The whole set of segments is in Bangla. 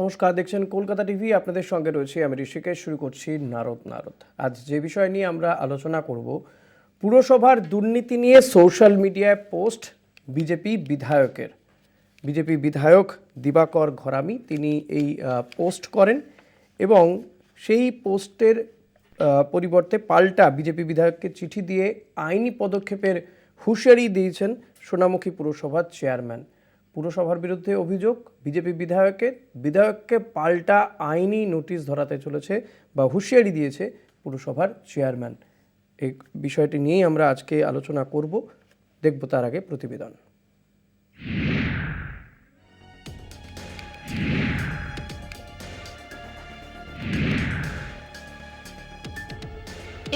নমস্কার, দেখছেন কলকাতা টিভি, আপনাদের সঙ্গে রয়েছে আমি ঋষিকেশ, শুরু করছি নারদ নারদ। আজ যে বিষয় নিয়ে আমরা আলোচনা করব, পুরসভার দুর্নীতি নিয়ে সোশ্যাল মিডিয়ায় পোস্ট বিজেপি বিধায়কের। বিজেপি বিধায়ক দিবাকর ঘরামি, তিনি এই পোস্ট করেন এবং সেই পোস্টের পরিবর্তে পাল্টা বিজেপি বিধায়ককে চিঠি দিয়ে আইনি পদক্ষেপের হুঁশিয়ারি দিয়েছেন সোনামুখী পুরসভার চেয়ারম্যান। পুরসভার বিরুদ্ধে অভিযোগ, বিজেপি বিধায়কের বিধায়ককে পাল্টা আইনি নোটিশ ধরাতে চলেছে বা হুঁশিয়ারি দিয়েছে পুরসভার চেয়ারম্যান। এই বিষয়টি নিয়েই আমরা আজকে আলোচনা করব, দেখব তার আগে প্রতিবেদন।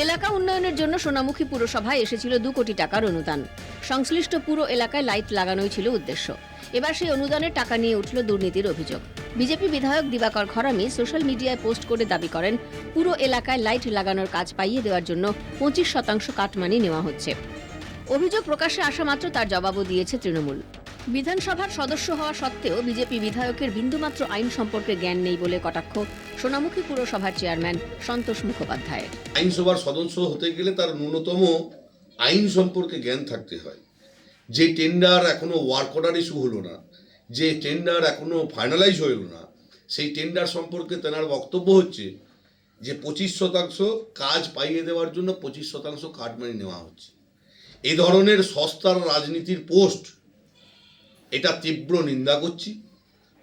এলাকা উন্নয়নের জন্য সোনামুখী পুরসভায় এসেছিল দু কোটি টাকার অনুদান। সংশ্লিষ্ট পুরো এলাকায় লাইট লাগানোই ছিল উদ্দেশ্য। এবার সেই অনুদানের টাকা নিয়ে উঠল দুর্নীতির অভিযোগ। বিজেপি বিধায়ক দিবাকর খরামি সোশ্যাল মিডিয়ায় পোস্ট করে দাবি করেন, পুরো এলাকায় লাইট লাগানোর কাজ পাইয়ে দেওয়ার জন্য পঁচিশ শতাংশ কাটমানি নেওয়া হচ্ছে। অভিযোগ প্রকাশ্যে আসা মাত্র তার জবাবও দিয়েছে তৃণমূল। বিধানসভার সদস্য হওয়া সত্ত্বেও বিজেপি বিধায়কের বিন্দুমাত্র আইন সম্পর্কে জ্ঞান নেই বলে কটাক্ষ সোনামুখী পুরসভার চেয়ারম্যান সন্তোষ মুখোপাধ্যায় আইনসভার সদস্য হতে গেলে তার ন্যূনতম আইন সম্পর্কে জ্ঞান থাকতে হয়। যে টেন্ডার এখনও ওয়ার্ক অর্ডার ইস্যু হলো না, যে টেন্ডার এখনও ফাইনালাইজ হলো না, সেই টেন্ডার সম্পর্কে তেনার বক্তব্য হচ্ছে যে পঁচিশ শতাংশ কাজ পাইয়ে দেওয়ার জন্য পঁচিশ শতাংশ কাটমানি নেওয়া হচ্ছে। এ ধরনের সস্তার রাজনীতির পোস্ট, এটা তীব্র নিন্দা করছি।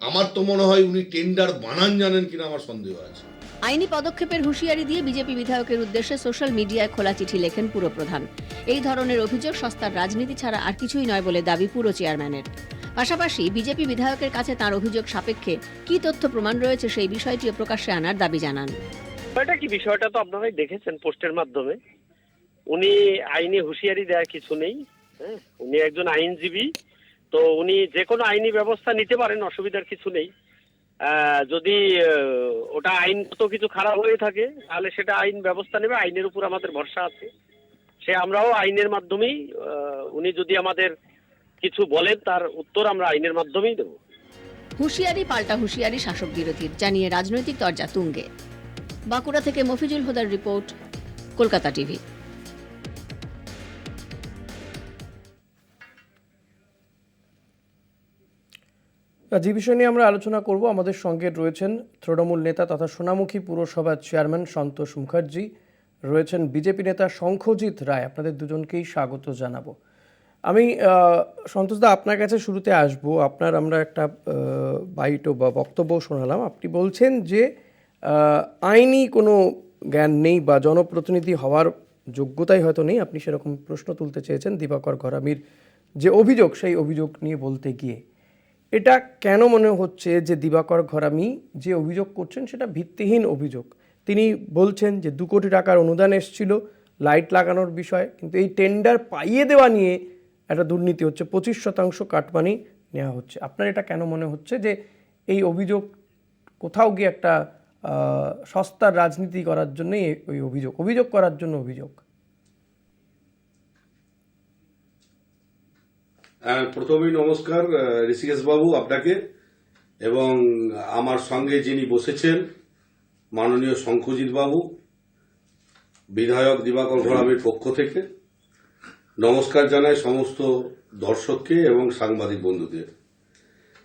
আমার তো মনে হয় উনি টেন্ডার বানান জানেন কিনা আমার সন্দেহ আছে। আইনি পদক্ষেপের হুঁশিয়ারি দিয়ে বিজেপি বিধায়কের উদ্দেশ্যে সোশ্যাল মিডিয়ায় খোলা চিঠি লেখেন পুরপ্রধান। এই ধরনের অভিযোগ সস্তার রাজনীতি ছাড়া আর কিছুই নয় বলে দাবি পুরো চেয়ারম্যানের। পাশাপাশি বিজেপি বিধায়কের কাছে তার অভিযোগ সাপেক্ষে কি তথ্য প্রমাণ রয়েছে সেই বিষয়টিও প্রকাশ্যে আনার দাবি জানান। বিষয়টা কি বিষয়টা তো আপনারাই দেখেছেন পোস্টের মাধ্যমে। উনি আইনি হুঁশিয়ারি দেওয়ার কিছু নেই হ্যাঁ? উনি একজন আইনজীবী, তো উনি যে কোনো আইনি ব্যবস্থা নিতে পারেন, অসুবিধার কিছু নেই। যদি ওটা আইনগত কিছু খারাপ হয়ে থাকে, তাহলে সেটা আইন ব্যবস্থা নেবে, আইনের উপর আমাদের ভরসা আছে। সে আমরাও আইনের মাধ্যমেই উনি যদি আমাদের কিছু বলেন, তার উত্তর আমরা আইনের মাধ্যমেই দেবো। হুঁশিয়ারি পাল্টা হুঁশিয়ারি শাসক বিরোধীর, জানিয়ে রাজনৈতিক দরজা তুঙ্গে। বাঁকুড়া থেকে মফিজুল হোদার রিপোর্ট, কলকাতা টিভি। যে বিষয় নিয়ে আমরা আলোচনা করব। আমাদের সঙ্গে রয়েছেন তৃণমূল নেতা তথা সোনামুখী পুরসভার চেয়ারম্যান সন্তোষ মুখার্জি, রয়েছেন বিজেপি নেতা শঙ্খজিৎ রায়। আপনাদের দুজনকেই স্বাগত জানাব। আমি সন্তোষদা আপনার কাছে শুরুতে আসব। আপনার আমরা একটা বাইটো বা বক্তব্য শোনালাম। আপনি বলছেন যে আইনি কোনো জ্ঞান নেই বা জনপ্রতিনিধি হওয়ার যোগ্যতাই হয়তো নেই। আপনি সেরকম প্রশ্ন তুলতে চেয়েছেন দিবাকর ঘরামির যে অভিযোগ, সেই অভিযোগ নিয়ে বলতে গিয়ে। এটা কেন মনে হচ্ছে যে দিবাকর ঘরামি যে অভিযোগ করছেন সেটা ভিত্তিহীন অভিযোগ? তিনি বলছেন যে দু কোটি টাকার অনুদান এসেছিল, লাইট লাগানোর বিষয়ে, কিন্তু এই টেন্ডার পাইয়ে দেওয়া নিয়ে একটা দুর্নীতি হচ্ছে। পঁচিশ শতাংশ কাটমানি নেওয়া হচ্ছে। আপনার এটা কেন মনে হচ্ছে যে এই অভিযোগ কোথাও গিয়ে একটা সস্তার রাজনীতি করার জন্যই ওই অভিযোগ অভিযোগ করার জন্য অভিযোগ? প্রথমেই নমস্কার ঋষিকেশ বাবু আপনাকে এবং আমার সঙ্গে যিনি বসেছেন, মাননীয় শঙ্খজিৎ বাবু বিধায়ক দিবাকর ঘোড়ামির পক্ষ থেকে, নমস্কার জানাই সমস্ত দর্শককে এবং সাংবাদিক বন্ধুদের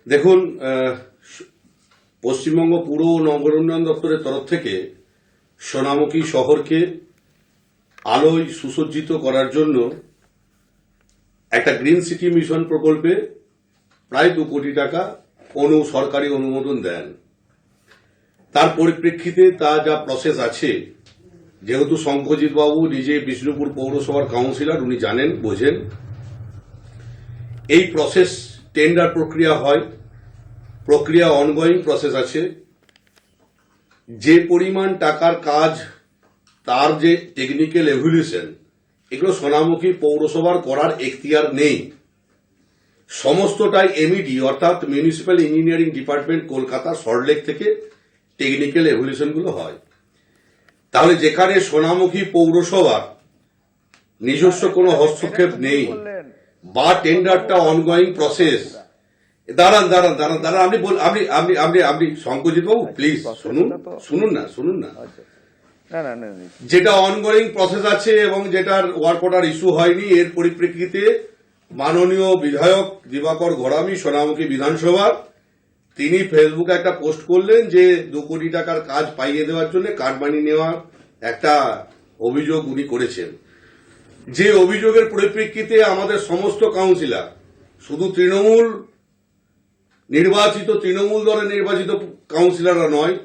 দেখুন পশ্চিমবঙ্গ পুর ও নগর উন্নয়ন দপ্তরের তরফ থেকে সোনামুখী শহরকে আলোয় সুসজ্জিত করার জন্য একটা গ্রিন সিটি মিশন প্রকল্পে প্রায় দু কোটি টাকা অনু সরকারি অনুমোদন দেন। তার পরিপ্রেক্ষিতে তা যা প্রসেস আছে, যেহেতু শঙ্খজিৎ বাবু নিজে বিষ্ণুপুর পৌরসভার কাউন্সিলর উনি জানেন, বোঝেন। এই প্রসেস টেন্ডার প্রক্রিয়া হয়, প্রক্রিয়া অনগোয়িং প্রসেস আছে। যে পরিমাণ টাকার কাজ, তার যে টেকনিক্যাল এভলিউশন এগুলো সোনামুখী পৌরসভার করার এখতিয়ার নেই সমস্তটাই এমইডি অর্থাৎ municipal engineering department Kolkata Salt Lake থেকে টেকনিক্যাল এভলিউশনগুলো হয় তাহলে যেখানে সোনামুখী পৌরসভার নিজস্ব কোনো হস্তক্ষেপ নেই, বা টেন্ডারটা অনগোয়িং প্রসেস দাঁড়ান দাঁড়ান দাঁড়ান দাঁড়ান, আপনি আপনি আপনি আপনি আপনি শঙ্করজিৎ বাবু প্লিজ শুনুন শুনুন না শুনুন না। যেটা অনগোয়িং প্রসেস আছে এবং যেটার ওয়ার্ক অর্ডার ইস্যু হয়নি, এর পরিপ্রেক্ষিতে মাননীয় বিধায়ক দিবাকর ঘোড়ামি, সোনামুখী বিধানসভা, তিনি ফেসবুকে একটা পোস্ট করলেন যে দু কোটি টাকার কাজ পাইয়ে দেওয়ার জন্য কাটমানি নেওয়ার একটা অভিযোগ উনি করেছেন। যে অভিযোগের পরিপ্রেক্ষিতে আমাদের সমস্ত কাউন্সিলর শুধু তৃণমূল, নির্বাচিত তৃণমূল দলের নির্বাচিত কাউন্সিলররা নয়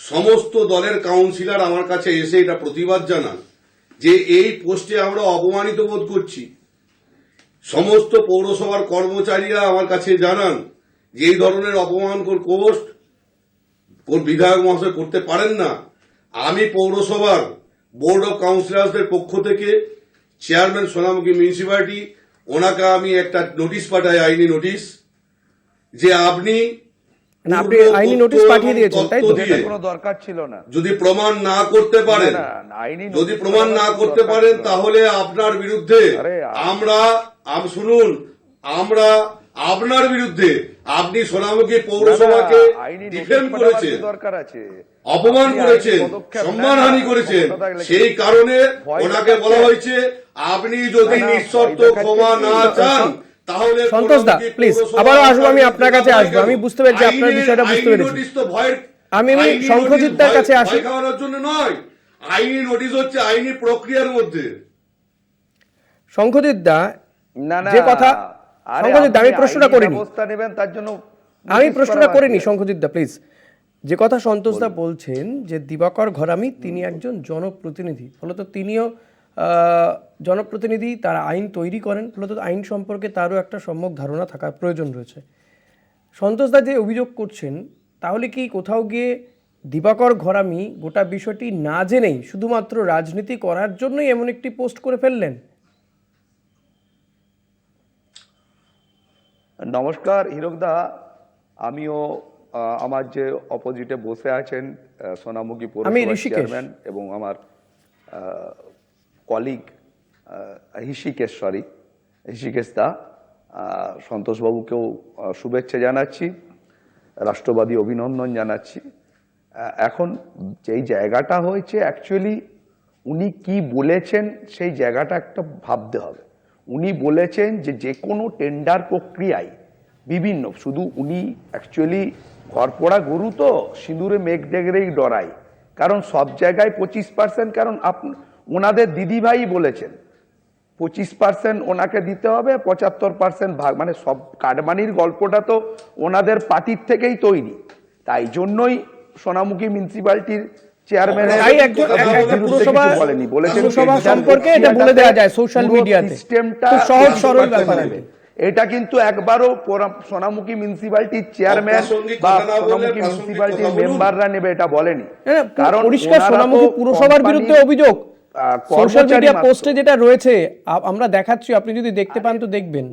সমস্ত দলের কাউন্সিলর আমার কাছে এসে এটা প্রতিবাদ জানান যে এই পোস্টে আমরা অপমানিত বোধ করছি। সমস্ত পৌরসভার কর্মচারীরা আমার কাছে জানান যে এই ধরনের অপমানকর পোস্ট কোন বিধায়ক মহাশয় করতে পারেন না। আমি পৌরসভার বোর্ড অফ কাউন্সিলরদের পক্ষ থেকে চেয়ারম্যান সোনামুখী মিউনিসিপ্যালিটি, ওনাকে আমি একটা নোটিশ পাঠাই, আইনি নোটিশ, যে আপনি না, আপনি আইনি নোটিশ পাঠিয়ে দিয়েছেন, তাই তো? কোনো দরকার ছিল না। যদি প্রমাণ না করতে পারেন যদি প্রমাণ না করতে পারেন তাহলে আপনার বিরুদ্ধে আমরা আম- শুনুন আমরা আপনার বিরুদ্ধে আপনি সোনামুখী পৌরসভাকে না, না, আইনি নোটিশ ডিফেম পাঠাবার করেছেন কি দরকার আছে? অপমান করেছেন সম্মানহানি করেছেন? সেই কারণে ওনাকে বলা হয়েছে আপনি যদি নিঃশর্ত ক্ষমা না চান সন্তোষ দা, পৌরসভা আবারও আসব, আমি আপনার কাছে আসব। আমি বুঝতে পেরেছি, আপনার বিষয়টা বুঝতে পেরেছি। নোটিশ তো ভয়ের আমি- আমি আইনি শঙ্খজিৎদার নোটিশ কাছে আসি। খাওয়ানোর জন্য নয় আইনি নোটিশ হচ্ছে আইনি প্রক্রিয়ার মধ্যে শঙ্খজিৎ দা না না যে কথা শঙ্খজিৎ দা, আমি প্রশ্নটা করিনি ব্যবস্থা নেবেন তার জন্য আমি প্রশ্নটা করিনি। শঙ্খজিৎ দা প্লিজ যে কথা সন্তোষ দা বলছেন যে দিবাকর ঘরামি তিনি একজন জনপ্রতিনিধি ফলত তিনিও আহ, জনপ্রতিনিধি তারা আইন তৈরি করেন ফলত আইন সম্পর্কে তারও একটা সম্যক ধারণা থাকার প্রয়োজন রয়েছে। সন্তোষ দা যে অভিযোগ করছেন তাহলে কি কোথাও গিয়ে দিবাকর ঘরামি গোটা বিষয়টি না জেনেই শুধুমাত্র রাজনীতি করার জন্যই এমন একটি পোস্ট করে ফেললেন? নমস্কার হিরকদা আমিও আমার যে অপোজিটে বসে আছেন সোনামুখী আমি চেয়ারম্যান এবং আমার কলিগ ঋষিকেশ সরি ঋষিকেশ দা সন্তোষবাবুকেও শুভেচ্ছা জানাচ্ছি, রাষ্ট্রবাদী অভিনন্দন জানাচ্ছি। এখন যেই জায়গাটা হয়েছে অ্যাকচুয়ালি উনি কি বলেছেন সেই জায়গাটা একটা ভাবতে হবে। উনি বলেছেন যে যে কোনো টেন্ডার প্রক্রিয়ায় বিভিন্ন, শুধু উনি অ্যাকচুয়ালি ঘরপোড়া গরু তো, সিঁদুরে মেঘ ডেগরেই ডরায়। কারণ সব জায়গায় পঁচিশ পার্সেন্ট কারণ আপ ওনাদের দিদিভাই বলেছেন পঁচিশ পার্সেন্ট ওনাকে দিতে হবে পঁচাত্তর পার্সেন্ট ভাগ। মানে সব কাটমানির গল্পটা তো ওনাদের পার্টির থেকেই তৈরি। তাই জন্যই সোনামুখী চেয়ারম্যান বলেনি। বলেছেন সম্পর্কে এটা বলে দেওয়া যায় social পুরো সিস্টেমটা সহজ সরল ব্যাপার। এটা। কিন্তু একবারও সোনামুখী মিউনিসিপ্যালিটির চেয়ারম্যান বা সোনামুখী বলুন। মেম্বাররা নেবে এটা বলেনি। কারণ পরিষ্কার সোনামুখী পুরসভার বিরুদ্ধে অভিযোগ। সোশ্যাল মিডিয়া পোস্টে যেটা রয়েছে আমরা দেখাচ্ছি আপনি যদি দেখতে পান তো দেখবেন।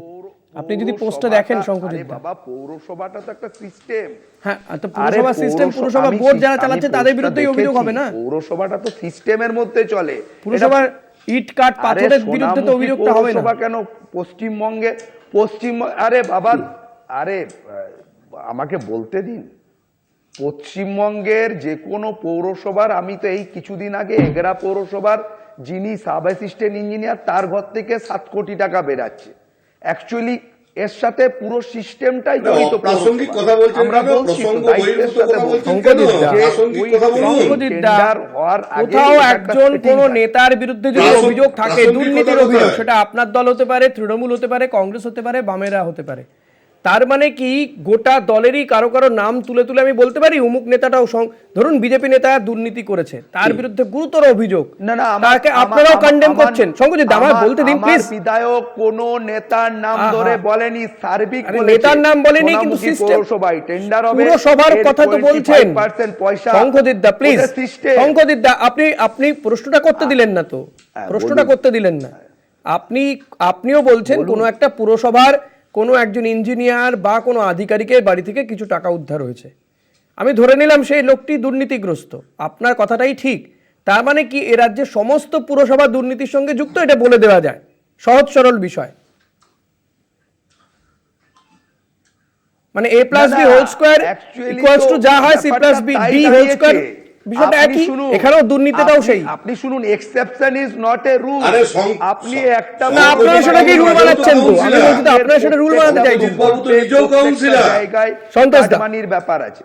আপনি যদি পোস্টটা দেখেন শঙ্করজিৎ বাবা পৌরসভাটা তো একটা সিস্টেম হ্যাঁ তো পুরসভা সিস্টেম পুরসভা বোর্ড যারা চালাচ্ছে তাদের বিরুদ্ধেই অভিযোগ হবে না? পৌরসভাটা তো সিস্টেমের মধ্যে চলে। পুরসভার ইট আরে পাথরের বিরুদ্ধে তো অভিযোগটা হবে না। পৌরসভা কেন? পশ্চিমবঙ্গে পশ্চিম আরে বাবা আরে আমাকে বলতে দিন। পশ্চিমবঙ্গের যে কোনো পৌরসভার আমি তো এই কিছুদিন আগে এগরা পৌরসভার যিনি সাব অ্যাসিস্ট্যান্ট ইঞ্জিনিয়ার তার ঘর থেকে সাত কোটি টাকা বেরাচ্ছে অ্যাকচুয়ালি এর সাথে পুরো সিস্টেমটাই জড়িত অপ্রাসঙ্গিক পৌরসভা। কথা বলছেন আমরা? বলছি বলছি। প্রাসঙ্গিক কোথাও একজন কোন নেতার বিরুদ্ধে যদি অভিযোগ থাকে দুর্নীতির অভিযোগ সেটা আপনার দল হতে পারে তৃণমূল হতে পারে কংগ্রেস হতে পারে বামেরা হতে পারে তার মানে কি গোটা দলেরই কারও কারও নাম তুলে তুলে আমি বলতে পারি? অমুক নেতাটাও ধরুন বিজেপি নেতা দুর্নীতি করেছে তার বিরুদ্ধে গুরুতর অভিযোগ। না না তাকে আপনারাও কন্ডেম করছেন। সঙ্গজিৎ আমার বলতে দিন প্লিজ বিধায়ক কোন নেতার নাম ধরে বলেনি সার্বিক নেতার নাম বলেনি, কিন্তু system- পৌরসভায় টেন্ডার হবে। পুরসভার কথা তো বলছেন। পয়সা শঙ্খদিত দা প্লিজ system। দা আপনি আপনি প্রশ্নটা করতে দিলেন না তো। হ্যাঁ, প্রশ্নটা করতে দিলেন না। আপনি আপনিও বলছেন কোনো একটা পুরসভার কোনো একজন ইঞ্জিনিয়ার বা কোনো আধিকারিকের বাড়ি থেকে কিছু টাকা উদ্ধার হয়েছে। আমি ধরে নিলাম সেই লোকটি দুর্নীতিগ্রস্ত। আপনার কথাটাই ঠিক। তার মানে কি এ রাজ্যের সমস্ত পুরসভা দুর্নীতির সঙ্গে যুক্ত? এটা বলে দেওয়া যায়। সহজ সরল বিষয়। মানে A plus B whole square equals to যা হয় C plus B D whole. Square বিষয়টা আপনি একই এখানেও দুর্নীতিটাও সেই। আপনি শুনুন exception is not a rule আপনি একটা না আপনারা সেটাকে রুল বানাচ্ছেন তো। আমি বলছি তো আপনারা সেটা রুল বানাতে চাইছেন প্রত্যেক- বাবু তো নিজেও প্রত্যেকটা কাউন্সিলর। জায়গায় সন্তোষ দা। ব্যাপার আছে।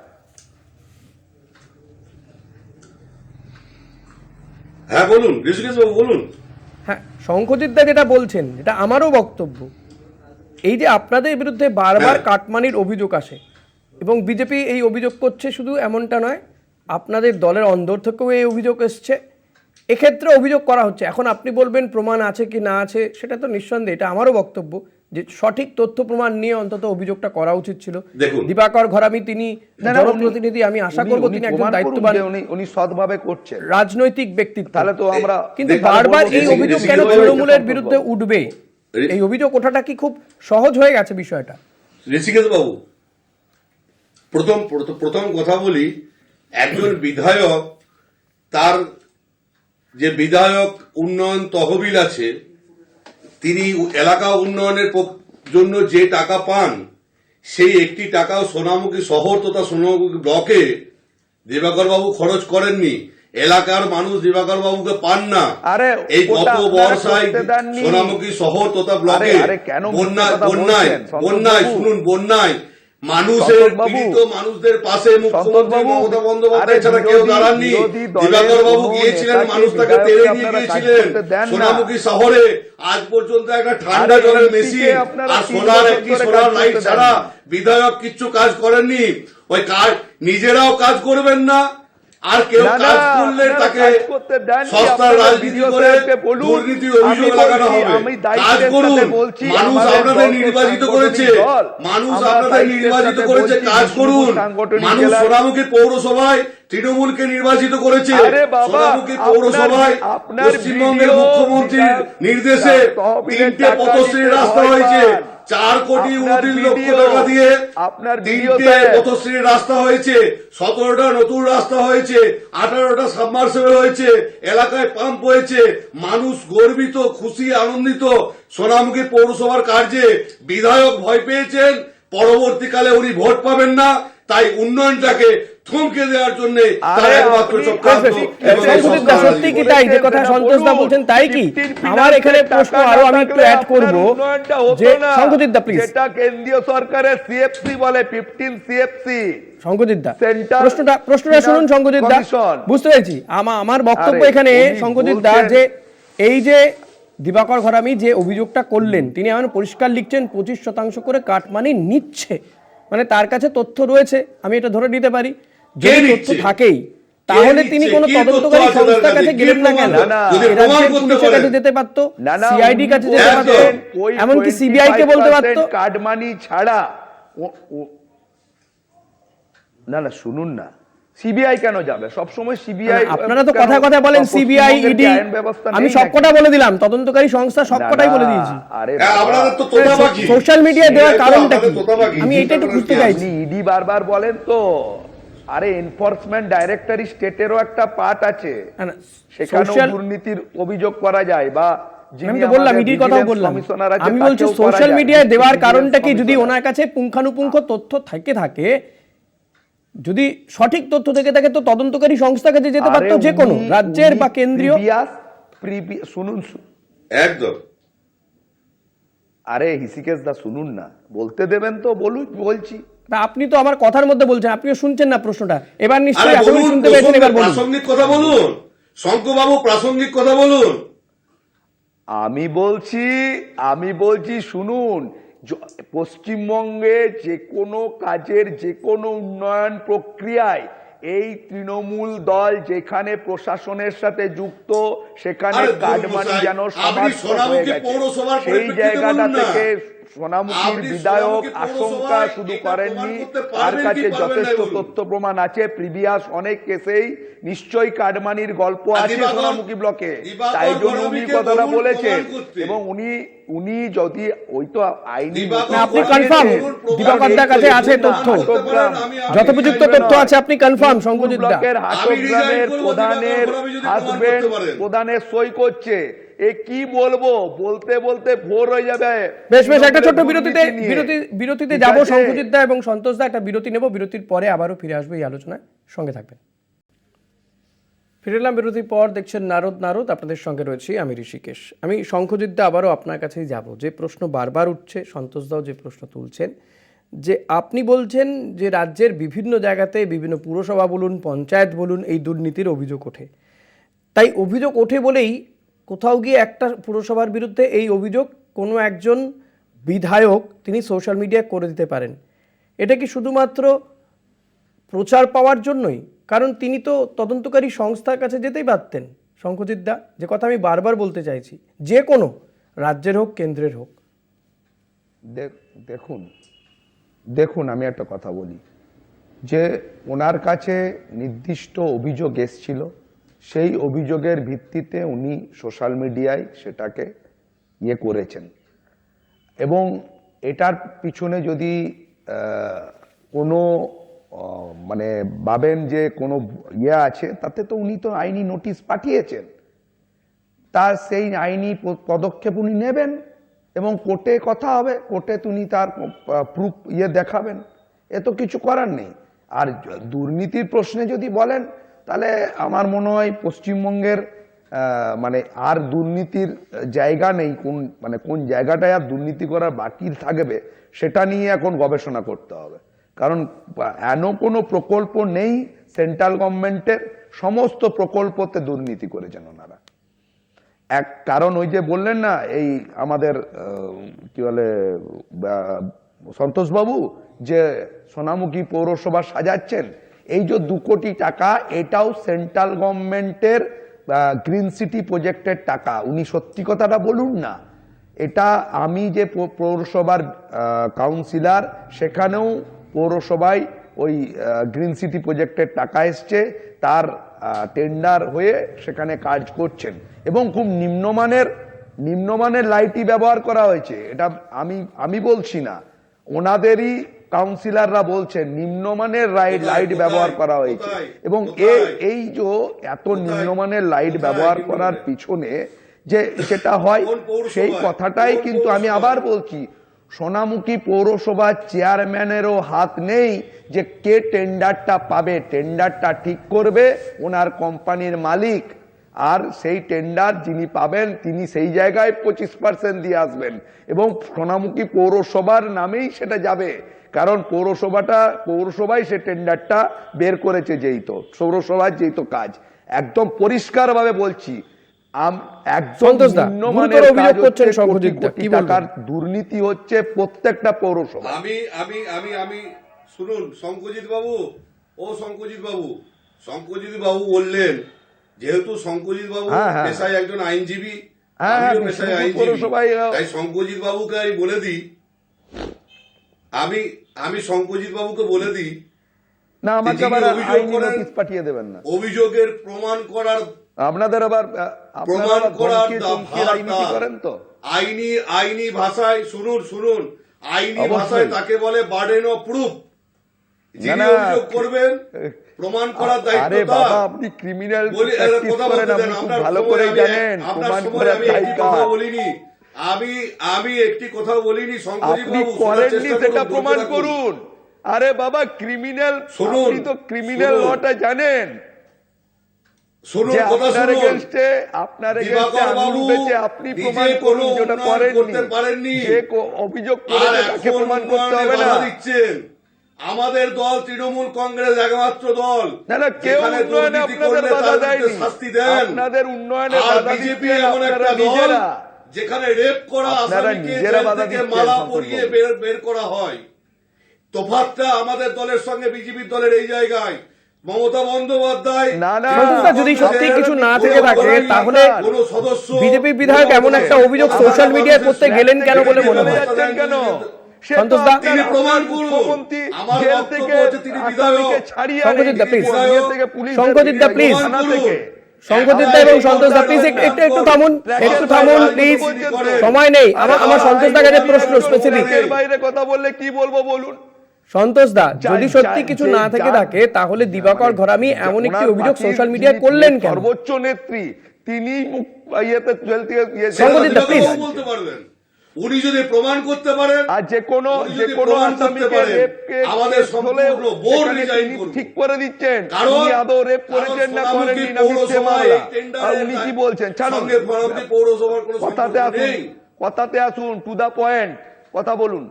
হ্যাঁ বলুন বাবু বলুন। হ্যাঁ শঙ্খজিৎ দা যেটা বলছেন এটা আমারও বক্তব্য। এই যে আপনাদের বিরুদ্ধে বারবার হ্যাঁ। কাটমানির অভিযোগ আসে এবং বিজেপি এই অভিযোগ করছে শুধু এমনটা নয় আপনাদের দলের অন্দর থেকেও এই অভিযোগ এসছে। এক্ষেত্রে অভিযোগ করা হচ্ছে। এখন আপনি বলবেন প্রমাণ আছে কি না আছে সেটা তো নিঃসন্দেহে এটা আমারও বক্তব্য যে সঠিক তথ্য প্রমাণ নিয়ে অন্তত অভিযোগটা করা উচিত ছিল। দেখুন। দিবাকর ঘরামি তিনি জনপ্রতিনিধি আমি আশা করব তিনি একজন দায়িত্ববান উনি উনি সৎভাবে করছেন। রাজনৈতিক ব্যক্তিত্ব। তাহলে তো আমরা কিন্তু বারবার এই অভিযোগ কেন তৃণমূলের বিরুদ্ধে উঠবে? এই অভিযোগ ওঠাটা কি খুব সহজ হয়ে গেছে বিষয়টা? ঋষিকেশ বাবু প্রথম- প্রথম কথা বলি একজন বিধায়ক তার যে বিধায়ক উন্নয়ন তহবিল আছে তিনি এলাকা উন্নয়নের জন্য যে টাকা পান সেই একটি টাকাও সোনামুখী শহর তথা সোনামুখী ব্লকে দিবাকর বাবু খরচ করেননি। এলাকার মানুষ দিবাকর বাবুকে পান না। এই গত বর্ষায় সোনামুখী শহর তথা ব্লকে বন্যায় বন্যায় বন্যায় শুনুন বন্যায় মানুষের। পীড়িত মানুষদের পাশে মুখ্যমন্ত্রী মমতা বন্দ্যোপাধ্যায় ছাড়া কেউ দাঁড়াননি। দিবাকর বাবু গিয়েছিলেন মানুষ তাকে বিধায়ককে তেড়ে নিয়ে গিয়েছিলেন। সোনামুখী শহরে আজ পর্যন্ত একটা ঠান্ডা জলের মেশিন। আর সোনার একটি সোনার লাইট ছাড়া বিধায়ক কিচ্ছু কাজ করেননি। ওই কাজ নিজেরাও কাজ করবেন না। আর কেউ কাজ করলে তাকে সস্তার রাজনীতি করে আমি অভিযোগ লাগানো হবে। কাজ করুন। মানুষ আপনাদের নির্বাচিত করেছে। মানুষ আপনাদের নির্বাচিত করেছে কাজ করুন। মানুষ সোনামুখী পৌরসভায় তৃণমূলকে নির্বাচিত করেছে। সোনামুখী আপনার- পৌরসভায় পশ্চিমবঙ্গের মুখ্যমন্ত্রীর নির্দেশে তিনটে টাকা পথশ্রী রাস্তা হয়েছে। চার কোটি উনত্রিশ লক্ষ টাকা দিয়ে আপনার তিনটে। পথশ্রীর রাস্তা হয়েছে সতেরোটা নতুন রাস্তা হয়েছে আঠারোটা সাবমার্সেবল হয়েছে এলাকায় পাম্প হয়েছে মানুষ গর্বিত খুশি আনন্দিত সোনামুখী পৌরসভার কার্যে বিধায়ক ভয় পেয়েছেন পরবর্তীকালে উনি ভোট পাবেন না তাই উন্নয়নটাকে থমকে দেওয়ার জন্য তার একমাত্র চক্রান্ত সত্যি কি তাই? যে কথা সন্তোষ দা বলছেন তাই কি? আমার এখানে প্রশ্ন আরও আমি একটু অ্যাড করব। যে না। দা প্লিজ যেটা কেন্দ্রীয় সরকারের সিএফসি বলে ফিফটিন সিএফসি শঙ্কজিৎ দা প্রশ্নটা প্রশ্নটা শুনুন শঙ্কজিৎ দা বুঝতে পেরেছি। আমার আমার বক্তব্য এখানে শঙ্কজিৎ দা যে এই যে দিবাকর ঘরামি যে অভিযোগটা করলেন তিনি এমন পরিষ্কার লিখছেন পঁচিশ শতাংশ করে কাটমানি নিচ্ছে। মানে তার কাছে তথ্য রয়েছে আমি এটা ধরে নিতে পারি। যদি তথ্য থাকেই তাহলে তিনি কোনো তদন্তকারী সংস্থার কাছে? গেলেন না কেন রাজ্যের পুলিশের কাছে যেতে পারতো সিআইডি কাছে যেতে। পারতো এমনকি সিবিআই কে বলতে পারতো। ছাড়া না না শুনুন না। সিবিআই কেন যাবে? সব সময় সিবিআই আপনারা তো কথা কথা বলেন সিবিআই ইডি আমি সবকটা বলে দিলাম তদন্তকারী সংস্থা সবকটাই বলে দিয়েছি। আরে হ্যাঁ, তো সোশ্যাল মিডিয়ায় দেওয়ার কারণটা কি? আমি এটা একটু বুঝতে চাইছি। ইডি বারবার বলেন তো। আরে এনফোর্সমেন্ট ডাইরেক্টরি স্টেটেরও একটা পার্ট আছে। সেখানেও দুর্নীতির অভিযোগ করা যায় বা আমি তো বললাম আমাদের কথাও বললাম। আমি বলছি সোশ্যাল মিডিয়ায় দেওয়ার কারণটা কি? যদি ওনার কাছে পুঙ্খানুপুঙ্খ তথ্য থেকে থাকে যদি সঠিক তথ্য থেকে থাকে তো তদন্তকারী সংস্থার কাছে যেতে পারতো আরে যে কোনো রাজ্যের বা কেন্দ্রীয়। শুনুন একদম। আরে হিসিকেশ দা শুনুন না। বলতে দেবেন তো বলুন বলছি। আপনি তো আমার কথার মধ্যে বলছেন আপনিও শুনছেন না প্রশ্নটা। এবার নিশ্চয়ই বলুন শুনতে পেয়েছেন এবার বলুন। প্রাসঙ্গিক কথা বলুন। প্রাসঙ্গিক কথা বলুন। আমি বলছি আমি বলছি শুনুন পশ্চিমবঙ্গে যে কোনো কাজের যে কোনো উন্নয়ন প্রক্রিয়ায় এই তৃণমূল দল যেখানে প্রশাসনের সাথে যুক্ত সেখানে কাটমানি যেন আপনি হয়ে সেই জায়গাটা থেকে সোনামুখীর বিধায়ক আশঙ্কা শুধু করেননি তার কাছে যথেষ্ট তথ্য প্রমাণ আছে প্রিভিয়াস অনেক কেসেই নিশ্চয়ই কাটমানির গল্প আছে সোনামুখী ব্লকে। তাই জন্য উনি কথাটা বলেছেন। এবং উনি উনি যদি ওই তো আইনি আপনি। দিবাকর দার কাছে আছে তথ্য। যথোপযুক্ত তথ্য আছে আপনি কনফার্ম শঙ্কজিৎ দা ব্লকের হাটগ্রামের প্রধানের হাজবেন্ড প্রধানের সই করছে। এ কি বলব? বলতে বলতে ভোর হয়ে যাবে। বেশ বেশ একটা ছোট্ট বিরতিতে বিরতি বিরতিতে যাব? শঙ্কুজিৎ দা এবং সন্তোষ দা। একটা বিরতি নেব। বিরতির পরে আবারও ফিরে আসব এই আলোচনায়। সঙ্গে থাকবেন। ফিরে এলাম বিরতির পর। দেখছেন নারদ নারদ আপনাদের সঙ্গে রয়েছি আমি ঋষিকেশ। আমি শঙ্খজিৎ দা আবারও আপনার কাছেই যাব। যে প্রশ্ন বারবার উঠছে সন্তোষ দাও যে প্রশ্ন তুলছেন যে আপনি বলছেন যে রাজ্যের বিভিন্ন জায়গাতে বিভিন্ন পুরসভা বলুন পঞ্চায়েত বলুন এই দুর্নীতির অভিযোগ ওঠে। তাই অভিযোগ ওঠে বলেই কোথাও গিয়ে একটা পুরসভার বিরুদ্ধে এই অভিযোগ কোনো একজন বিধায়ক তিনি সোশ্যাল মিডিয়ায় করে দিতে পারেন। এটা কি শুধুমাত্র প্রচার পাওয়ার জন্যই? কারণ তিনি তো তদন্তকারী সংস্থার কাছে যেতেই পারতেন। শঙ্খজিৎ দা, যে কথা আমি বারবার বলতে চাইছি, যে কোনো রাজ্যের হোক, কেন্দ্রের হোক। দেখুন দেখুন, আমি একটা কথা বলি। যে ওনার কাছে নির্দিষ্ট অভিযোগ এসছিল সেই অভিযোগের ভিত্তিতে উনি সোশ্যাল মিডিয়ায় সেটাকে ইয়ে করেছেন। এবং এটার পিছনে যদি কোনো মানে ভাবেন যে কোনো ইয়ে আছে, তাতে তো উনি তো আইনি নোটিশ পাঠিয়েছেন। তার সেই আইনি পদক্ষেপ উনি নেবেন এবং কোর্টে কথা হবে, কোর্টে তিনি তার প্রুফ ইয়ে দেখাবেন। এ তো কিছু করার নেই। আর দুর্নীতির প্রশ্নে যদি বলেন তাহলে আমার মনে হয় পশ্চিমবঙ্গের মানে আর দুর্নীতির জায়গা নেই, কোন মানে কোন জায়গাটায় আর দুর্নীতি করার বাকি থাকবে, সেটা নিয়ে এখন গবেষণা করতে হবে। কারণ এন কোনো প্রকল্প নেই সেন্ট্রাল গভর্নমেন্টের, সমস্ত প্রকল্পতে দুর্নীতি করেছেন ওনারা। এক কারণ ওই যে বললেন না, এই আমাদের কি বলে সন্তোষবাবু, যে সোনামুখী পৌরসভা সাজাচ্ছেন এই যে দু কোটি টাকা, এটাও সেন্ট্রাল গভর্নমেন্টের গ্রিন সিটি প্রজেক্টের টাকা। উনি সত্যি কথাটা বলুন না। এটা আমি যে পৌরসভার কাউন্সিলার, সেখানেও পৌরসভায় ওই গ্রিন সিটি প্রজেক্টের টাকা এসছে। তার টেন্ডার হয়ে সেখানে কাজ করছেন। এবং খুব নিম্নমানের নিম্নমানের লাইটই ব্যবহার করা হয়েছে। এটা আমি আমি বলছি না। ওনাদেরই কাউন্সিলররা বলছেন নিম্নমানের লাইট লাইট ব্যবহার করা হয়েছে। এবং এই যে এত নিম্নমানের লাইট ব্যবহার করার পিছনে যে সেটা হয় সেই কথাটাই কিন্তু আমি আবার বলছি সোনামুখী পৌরসভার চেয়ারম্যানেরও হাত নেই যে কে টেন্ডারটা পাবে। টেন্ডারটা ঠিক করবে ওনার কোম্পানির মালিক। আর সেই টেন্ডার যিনি পাবেন তিনি সেই জায়গায় পঁচিশ পার্সেন্ট দিয়ে আসবেন। এবং সোনামুখী পৌরসভার নামেই সেটা যাবে। কারণ পৌরসভাটা পৌরসভায় সে টেন্ডারটা বের করেছে যেই তো পৌরসভার যেই তো কাজ একদম পরিষ্কারভাবে বলছি? টাকার দুর্নীতি হচ্ছে প্রত্যেকটা পৌরসভা আমি আমি আমি আমি শুনুন শঙ্কজিৎ বাবু ও শঙ্কজিৎ বাবু শঙ্কজিৎ বাবু বললেন যেহেতু শঙ্কজিৎ বাবু হ্যাঁ, হ্যাঁ। পেশায় একজন আইনজীবী হ্যাঁ, হ্যাঁ, আইনজীবী তাই শঙ্কজিৎ বাবুকে আমি বলে দিই আমি আমি শঙ্কজিৎ বাবুকে বলে দিই না আমাকে আবার আইনি নোটিশ পাঠিয়ে দেবেন না। অভিযোগের প্রমাণ করার আপনাদের আবার প্রমাণ করার রাজনীতি করেন তো? আইনি আইনি ভাষায় শুনুন শুনুন। আইনি ভাষায় তাকে বলে বার্ডেন অফ প্রুফ। যিনি অভিযোগ করবেন প্রমাণ করার দায়িত্ব আরে বাবা আপনি ক্রিমিনাল বলি প্র্যাকটিস করেন আপনি ভালো করে জানেন প্রমাণ করার দায়িত্ব। কথা বলিনি। আমি আমি একটি কথা বলিনি আপনি করেননি সেটা প্রমাণ করুন। আরে বাবা ক্রিমিনাল আপনি তো ক্রিমিনাল লটা জানেন। আপনি প্রমাণ করুন যেটা করেননি। যে অভিযোগ প্রমাণ করতে হবে না। আমাদের দল তৃণমূল কংগ্রেস একমাত্র দল। না না কেউ উন্নয়নে আপনাদের করলে বাধা দেয়নি। শাস্তি দেন। আপনাদের উন্নয়নে বাধা বিজেপি এমন একটা দল যেখানে রেপ করা আসামিকে জেল থেকে মালা পরিয়ে বের বের করা হয়। তোফাতটা আমাদের দলের সঙ্গে বিজেপির দলের এই জায়গায়। মমতা বন্দ্যোপাধ্যায় না, না। যদি সত্যি কিছু না থেকে থাকে তাহলে সদস্য বিজেপি বিধায়ক এমন একটা অভিযোগ সোশ্যাল মিডিয়ায় করতে গেলেন কেন বলে মনে হয়? কেন? দা, দা, আনেন। Please। থেকে পুলিশের শঙ্করজিৎ দা, please। থানা থেকে শঙ্করজিৎ দা এবং সন্তোষ দা প্লিজ একটু একটু থামুন একটু থামুন প্লিজ সময় নেই আমার আমার সন্তোষ দা কাছে প্রশ্ন স্পেসিফিক বাইরে কথা বললে কি বলব বলুন? সন্তোষ দা যদি সত্যি কিছু না থেকে তাহলে দিবাকর ঘরামি এমন একটি অভিযোগ সোশ্যাল মিডিয়ায় করলেন কেন? সর্বোচ্চ নেত্রী তিনি ইয়েতে ইয়ে বলতে পারবেন উনি যদি প্রমাণ করতে পারেন আর যে কোনো যে কোনো আসামিকে রেপকে আমাদের সম্পূর্ণ বোর্ড রিজাইন তিনি ঠিক করে দিচ্ছেন। কারণ আদৌ রেপ করেছেন না সোনামুখী করেননি না মিথ্যে মামলা। আর উনি কি বলছেন? ছাড়ুন। সঙ্গে সোনামুখী পৌরসভার কোনো কথাতে আসুন। কথাতে আসুন। টু দা পয়েন্ট কথা বলুন।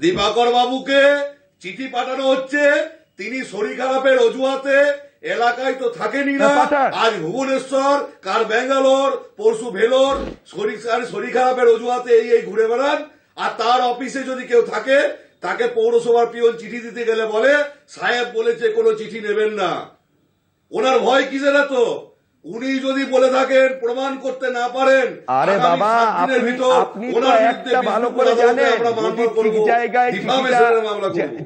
দিবাকর বাবুকে চিঠি পাঠানো হচ্ছে। তিনি শরীর খারাপের অজুহাতে এলাকায় তো থাকেনি না। হ্যাঁ, আজ ভুবনেশ্বর কার ব্যাঙ্গালোর পরশু ভেলোর শরীর শরীর খারাপের অজুহাতে এই এই ঘুরে বেড়ান। আর তার অফিসে যদি কেউ থাকে তাকে পৌরসভার পিয়ন চিঠি দিতে গেলে বলে সাহেব বলেছে কোনো চিঠি নেবেন না। ওনার ভয় কিসের এত? উনি যদি বলে থাকেন প্রমাণ করতে না পারেন আরে বাবা আপনি আপনি তো একটা ভালো করে জানেন জায়গায়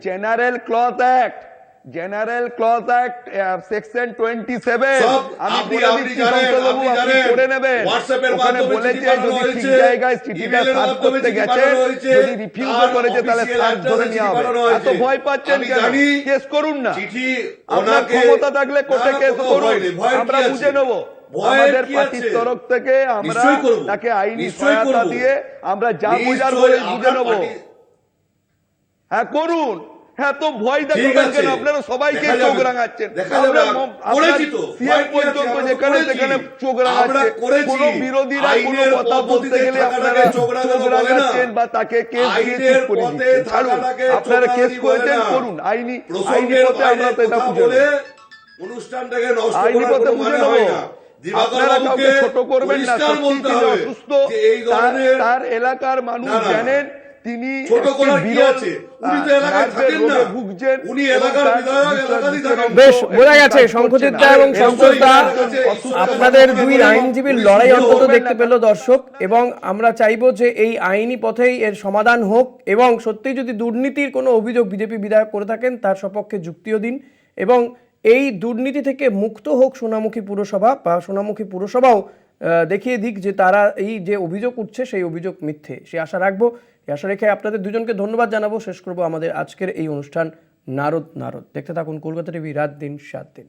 general cloth act general cloth act section twenty seven সব আমি আপনি- বলে আপনি দিচ্ছি করে নেবেন। ওখানে বলেছে যদি ঠিক জায়গায় চিঠিটা সার্চ করতে গেছে যদি রিফিউজ করেছে তাহলে সার্চ ধরে নেওয়া হবে। এত ভয় পাচ্ছেন কেন? কেস করুন না। চিঠি আপনার ক্ষমতা থাকলে কোর্টে কেস করুন। আমরা বুঝে নেব। আমাদের পার্টির তরফ থেকে আমরা তাকে আইনি সহায়তা দিয়ে আমরা যা বোঝার বলে বুঝে নেব। হ্যাঁ করুন। হ্যাঁ তো ভয় দেখাবেন কেন আপনারা সবাইকে চোখ রাঙাচ্ছেন? পর্যন্ত যেখানে সেখানে চোখ রাঙাচ্ছে কোন বিরোধীরা কোনো কথা বলতে গেলে আপনারা চোখ। রাঙাচ্ছেন বা তাকে কেস দিয়ে চুপ করে ছাড়ুন। আপনারা কেস করেছেন। করুন। আইনি আইনি পথে আমরা তো এটা বুঝে অনুষ্ঠানটাকে নষ্ট আইনি পথে বুঝে মানে নেব। আপনারা কাউকে ছোট করবেন না। অসুস্থ। তার- এলাকার মানুষ। জানেন তিনি ছোট করার কি আছে? উনি তো এলাকায় থাকেন না। ভুগছেন উনি এবং এলাকার বিধায়ক, এলাকারই থাকেন। বেশ বোঝা গেছে। দা এবং শঙ্কর দা আপনাদের দুই আইনজীবীর লড়াই অন্তত দেখতে পেল দর্শক এবং আমরা চাইব যে এই আইনি পথেই এর সমাধান হোক এবং সত্যিই যদি দুর্নীতির কোনো অভিযোগ বিজেপি বিধায়ক করে থাকেন তার সপক্ষে যুক্তিও দিন এবং এই দুর্নীতি থেকে মুক্ত হোক সোনামুখী পুরসভা বা সোনামুখী পুরসভাও আহ, দেখিয়ে দিক যে তারা এই যে অভিযোগ উঠছে সেই অভিযোগ মিথ্যে সে আশা রাখব এই আশা রেখে আপনাদের দুজনকে ধন্যবাদ জানাব। শেষ করব আমাদের আজকের এই অনুষ্ঠান, নারদ নারদ। দেখতে থাকুন কলকাতা টিভি রাত দিন, সাত দিন।